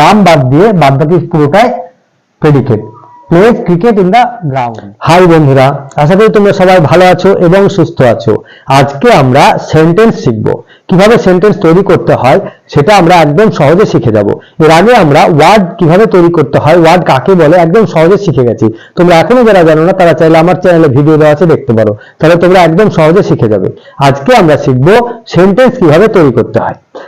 রাম বাদ দিয়ে বাদ বাকি পুরোটাই predicate plays cricket in the ground hi বন্ধুরা, আশা করি তোমরা সবাই ভালো আছো এবং সুস্থ আছো। আজকে আমরা সেন্টেন্স শিখব। কীভাবে সেন্টেন্স তৈরি করতে হয় সেটা আমরা একদম সহজে শিখে যাব। এর আগে আমরা ওয়ার্ড কীভাবে তৈরি করতে হয় ওয়ার্ড কাকে বলে, একদম সহজে শিখে গেছি। তোমরা এখনও যারা জানো না, তারা চাইলে আমার চ্যানেলে ভিডিও দেওয়া আছে, দেখতে পারো। তাহলে তোমরা একদম সহজে শিখে যাবে। আজকে আমরা শিখব সেন্টেন্স কীভাবে তৈরি করতে হয়।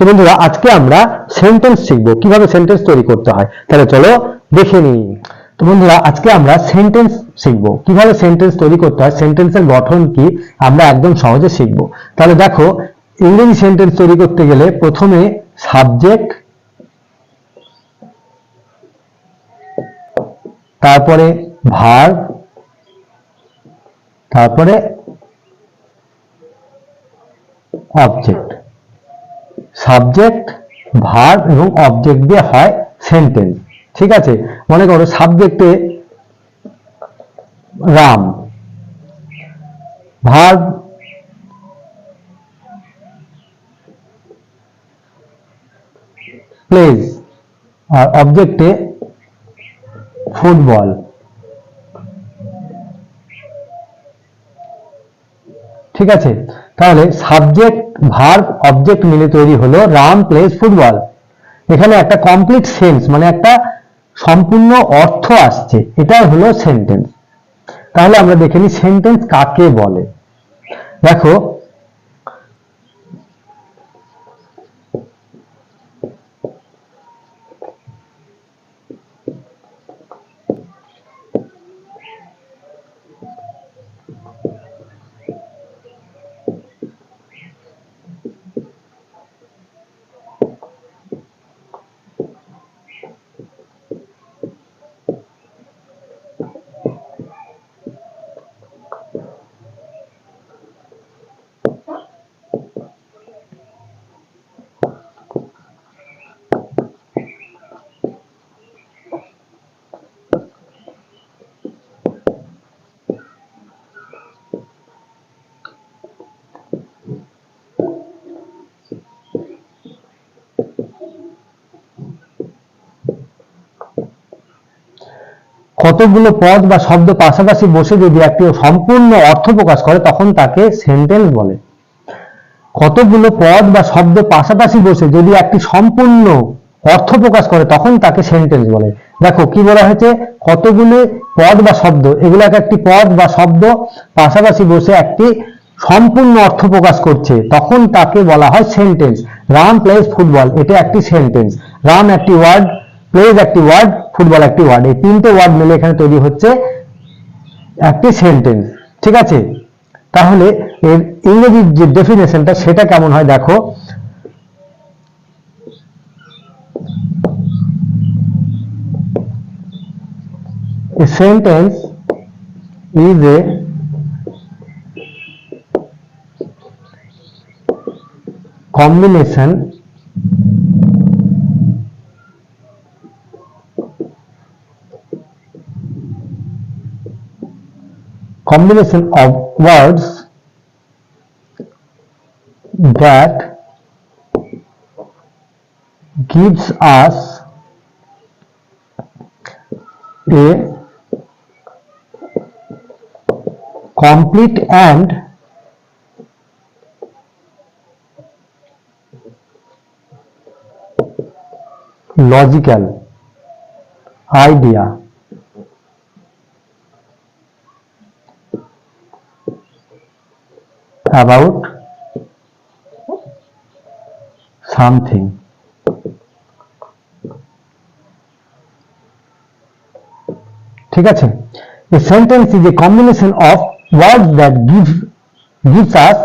তো বন্ধুরা, আজকে আমরা সেন্টেন্স শিখব। কীভাবে সেন্টেন্স তৈরি করতে হয়? তাহলে চলো দেখে নিই। তো বন্ধুরা, আজকে আমরা সেন্টেন্স শিখব। কীভাবে সেন্টেন্স তৈরি করতে হয়? সেন্টেন্সের গঠন কি? আমরা একদম সহজে শিখব। তাহলে দেখো, ইংরেজি সেন্টেন্স তৈরি করতে গেলে প্রথমে সাবজেক্ট তারপরে ভার তারপরে অবজেক্ট সাবজেক্ট ভার্ব এবং অবজেক্ট দিয়ে হয় সেন্টেন্স ঠিক আছে? মনে করো সাবজেক্টে রাম ভার্ব প্লেজ আর অবজেক্টে ফুটবল ঠিক আছে? তাহলে সাবজেক্ট ভার্ব অবজেক্ট মিলে তৈরি হলো রাম প্লেস ফুটবল এখানে একটা কমপ্লিট সেন্স মানে একটা সম্পূর্ণ অর্থ আসছে। এটাই হলো সেন্টেন্স তাহলে আমরা দেখে নিই সেন্টেন্স কাকে বলে। দেখো কতগুলো পদ বা শব্দ পাশাপাশি বসে যদি একটি সম্পূর্ণ অর্থ প্রকাশ করে, তখন তাকে সেন্টেন্স বলে। কতগুলো পদ বা শব্দ পাশাপাশি বসে যদি একটি সম্পূর্ণ অর্থ প্রকাশ করে, তখন তাকে সেন্টেন্স বলে। দেখো, কি বলা হয়েছে? কতগুলো পদ বা শব্দ, এগুলাকে একটি পদ বা শব্দ পাশাপাশি বসে একটি সম্পূর্ণ অর্থ প্রকাশ করছে, তখন তাকে বলা হয় সেন্টেন্স। রাম প্লেস ফুটবল এটা একটি সেন্টেন্স। রাম একটি ওয়ার্ড প্লেজ একটি ওয়ার্ড ফুটবল একটি ওয়ার্ড এই তিনটে ওয়ার্ড মিলে এখানে তৈরি হচ্ছে একটি সেন্টেন্স ঠিক আছে? তাহলে এর ইংরেজির যে ডেফিনেশনটা সেটা কেমন হয় দেখো। sentence is a combination combination of words that gives us a complete and logical idea about something ঠিক আছে a sentence is a combination of words that give gives us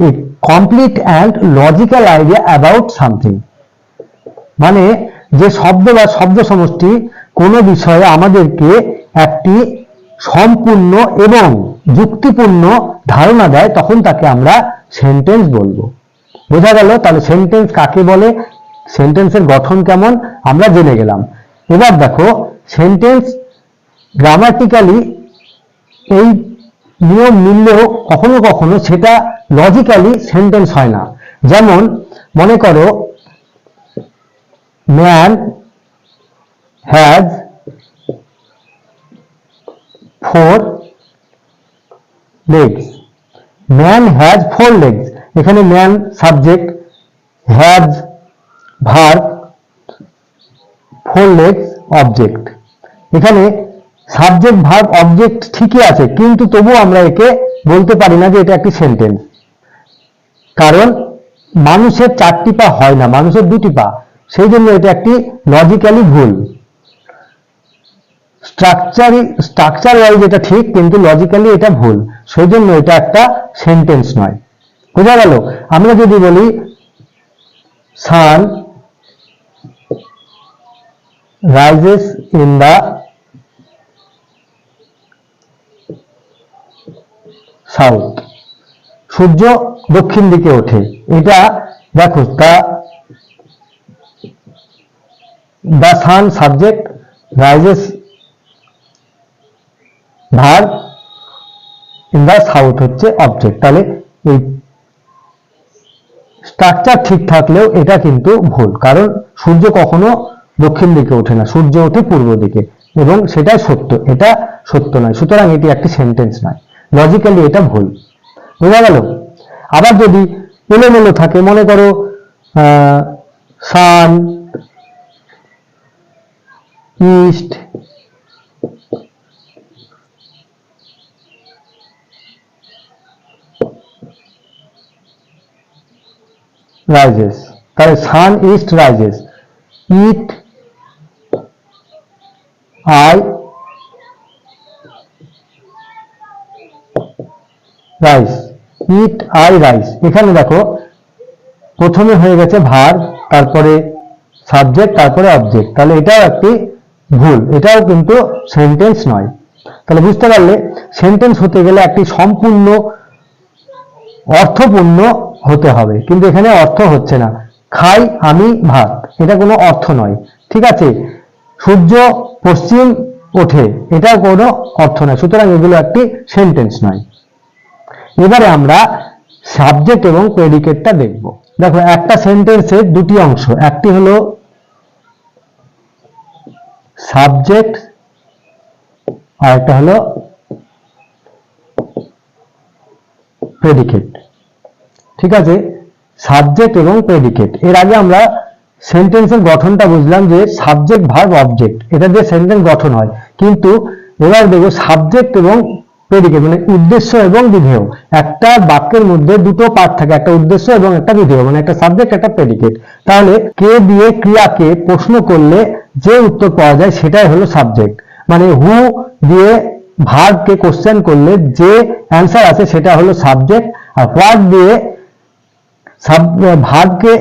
a complete and logical idea about something মানে যে শব্দ বা শব্দ সমষ্টি কোনো বিষয়ে আমাদেরকে একটি সম্পূর্ণ এবং যুক্তিপূর্ণ ধারণা দেয়, তখন তাকে আমরা সেন্টেন্স বলব। বোঝা গেল, তাহলে সেন্টেন্স কাকে বলে? সেন্টেন্সের গঠন কেমন? আমরা জেনে গেলাম। এবার দেখো সেন্টেন্স গ্রামাটিক্যালি এই নিয়ম মিললেও কখনো কখনো সেটা লজিক্যালি সেন্টেন্স হয় না। যেমন, মনে করো man has four legs man has four legs এখানে man subject has verb four legs object এখানে সাবজেক্ট ভার্ব অবজেক্ট ঠিকই আছে, কিন্তু তবুও আমরা একে বলতে পারি না যে এটা একটি সেন্টেন্স কারণ মানুষের চারটি পা হয় না, মানুষের দুটি পা। সেই জন্য এটা একটি লজিক্যালি ভুল। স্ট্রাকচারি স্ট্রাকচার ওয়াইজ এটা ঠিক, কিন্তু লজিক্যালি এটা ভুল। সেই জন্য এটা একটা সেন্টেন্স নয়। বোঝা গেল? আমরা যদি বলি sun rises in the south সূর্য দক্ষিণ দিকে ওঠে। এটা, দেখো, তা the sun subject rises verb in the south হচ্ছে অবজেক্ট তাহলে এই স্ট্রাকচার ঠিক থাকলেও এটা কিন্তু ভুল, কারণ সূর্য কখনো দক্ষিণ দিকে ওঠে না, সূর্য ওঠে পূর্ব দিকে, এবং সেটাই সত্য, এটা সত্য নয়, সুতরাং এটি একটি সেন্টেন্স নয় লজিক্যালি এটা ভুল। বোঝা গেল? আবার যদি এলোমেলো থাকে, মনে করো সান ইস্ট রাইজেস। তাহলে sun east rises. Eat I rice. Eat I rice. এখানে দেখো, প্রথমে হয়ে গেছে ভার, তারপরে সাবজেক্ট, তারপরে অবজেক্ট। তাহলে এটাও একটি ভুল, এটাও কিন্তু সেন্টেন্স নয়। তাহলে বুঝতে পারলে, সেন্টেন্স হতে গেলে একটি সম্পূর্ণ, অর্থপূর্ণ হতে হবে। কিন্তু এখানে অর্থ হচ্ছে না। খাই, আমি, ভাত। এটা কোনো অর্থ নয়। ঠিক আছে? সূর্য পশ্চিম ওঠে। এটা কোনো অর্থ নয়। সুতরাং এগুলো একটি সেন্টেন্স নয়। এবারে আমরা সাবজেক্ট এবং প্রেডিকেটটা দেখব। দেখো, একটা সেন্টেন্সের দুটি অংশ। একটি হলো সাবজেক্ট আর একটা হলো প্রেডিকেট ঠিক আছে? সাবজেক্ট এবং প্রেডিকেট এর আগে আমরা সেন্টেন্সের গঠনটা বুঝলাম যে সাবজেক্ট ভার্ব অবজেক্ট এটা দিয়ে সেন্টেন্স গঠন হয়। কিন্তু এবার দেখো সাবজেক্ট এবং প্রেডিকেট মানে উদ্দেশ্য এবং বিধেয়। একটা বাক্যের মধ্যে দুটো পার্ট থাকে, একটা উদ্দেশ্য এবং একটা বিধেয়। মানে একটা সাবজেক্ট একটা প্রেডিকেট তাহলে কে দিয়ে ক্রিয়াকে প্রশ্ন করলে যে উত্তর পাওয়া যায় সেটাই হলো সাবজেক্ট মানে হু দিয়ে ভার্বকে কোশ্চেন করলে যে অ্যান্সার আছে সেটা হলো সাবজেক্ট আর হোয়াট দিয়ে ভার্বকে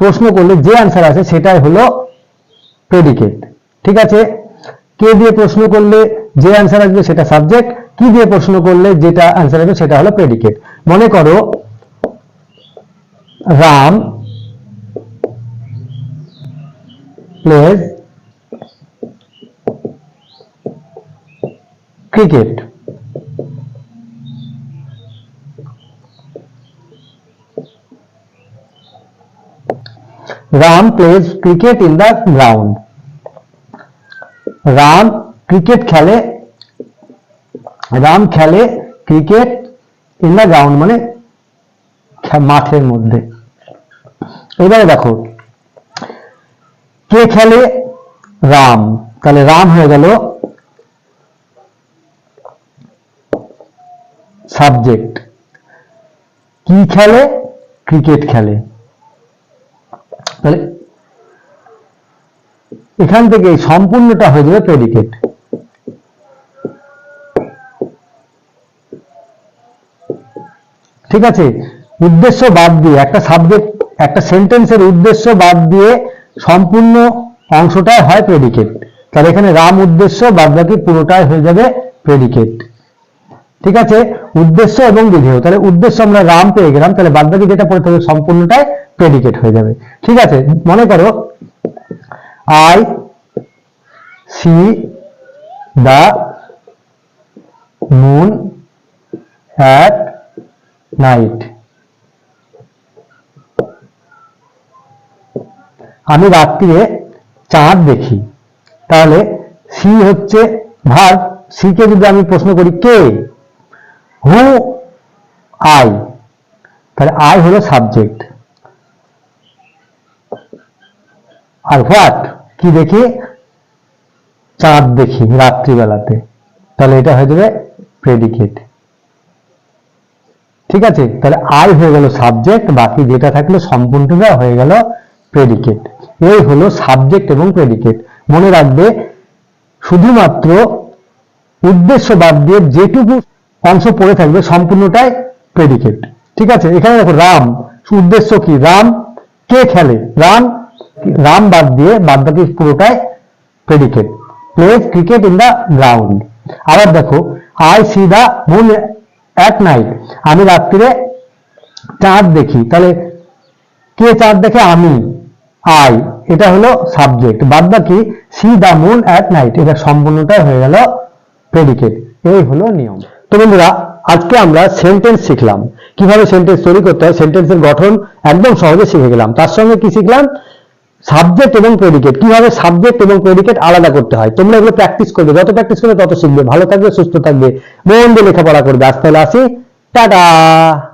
প্রশ্ন করলে যে অ্যান্সার আছে সেটাই হলো প্রেডিকেট ঠিক আছে? কে দিয়ে প্রশ্ন করলে যে অ্যান্সার আসবে সেটা সাবজেক্ট কি দিয়ে প্রশ্ন করলে যেটা অ্যান্সার আসবে সেটা হলো প্রেডিকেট মনে করো, Ram plays cricket Ram plays cricket in the ground Ram cricket খেলে রাম খেলে ক্রিকেট ইন দ্য গ্রাউন্ড মানে মাঠের মধ্যে এবারে দেখো কে খেলে রাম তাহলে রাম হয়ে গেল সাবজেক্ট কি খেলে ক্রিকেট খেলে তাহলে এখান থেকে সম্পূর্ণটা হয়ে যাবে প্রেডিকেট ঠিক আছে? উদ্দেশ্য বাদ দিয়ে, একটা সাবজেক্ট একটা সেন্টেন্সের উদ্দেশ্য বাদ দিয়ে সম্পূর্ণ অংশটাই হয় প্রেডিকেট তাহলে এখানে রাম উদ্দেশ্য বাদ বাকি পুরোটাই হয়ে যাবে প্রেডিকেট ঠিক আছে? উদ্দেশ্য এবং বিধেয়। তাহলে উদ্দেশ্য আমরা রাম পেয়ে গেলাম। তাহলে বাদ বাকি যেটা পড়ে থাকবে সম্পূর্ণটাই প্রেডিকেট হয়ে যাবে। ঠিক আছে, মনে করো I see the moon at night আমি রাত্রিরে চাঁদ দেখি। তাহলে সি হচ্ছে ভার সি কে যদি আমি প্রশ্ন করি, কে? হু আই তাহলে আই হলো সাবজেক্ট আর হোয়াট? কি দেখি? চাঁদ দেখি রাত্রিবেলাতে। তাহলে এটা হয়ে যাবে প্রেডিকেট ঠিক আছে? তাহলে আই হয়ে গেল সাবজেক্ট বাকি যেটা থাকল সম্পূর্ণটা হয়ে গেল প্রেডিকেট এই হলো সাবজেক্ট এবং প্রেডিকেট মনে রাখবে, শুধুমাত্র উদ্দেশ্য বাদ দিয়ে যেটুকু অংশ পড়ে থাকবে সম্পূর্ণটাই প্রেডিকেট ঠিক আছে? এখানে দেখো রাম। উদ্দেশ্য কি? রাম কে খেলে? রাম রাম বাদ দিয়ে বাদ বাকি পুরোটাই predicate plays cricket in the ground আবার দেখো I see the moon at night আমি রাত্রিরে চাঁদ দেখি। তাহলে কে চাঁদ দেখে? আমি। আই এটা হলো সাবজেক্ট বাদ বাকি see the moon at night এটা সম্পূর্ণটাই হয়ে গেল প্রেডিকেট এই হলো নিয়ম। তো বন্ধুরা, আজকে আমরা সেন্টেন্স শিখলাম। কীভাবে সেন্টেন্স তৈরি করতে হয়? সেন্টেন্সের গঠন একদম সহজে শিখে গেলাম। তার সঙ্গে কি শিখলাম? সাবজেক্ট এবং প্রেডিকেট কীভাবে সাবজেক্ট এবং প্রেডিকেট আলাদা করতে হয়? তোমরা এগুলো প্র্যাকটিস করবে। যত প্র্যাকটিস করবে, তত শিখবে। ভালো থাকবে, সুস্থ থাকবে। মন দিয়ে লেখাপড়া করবে। আজ তাহলে আসি। টাটা!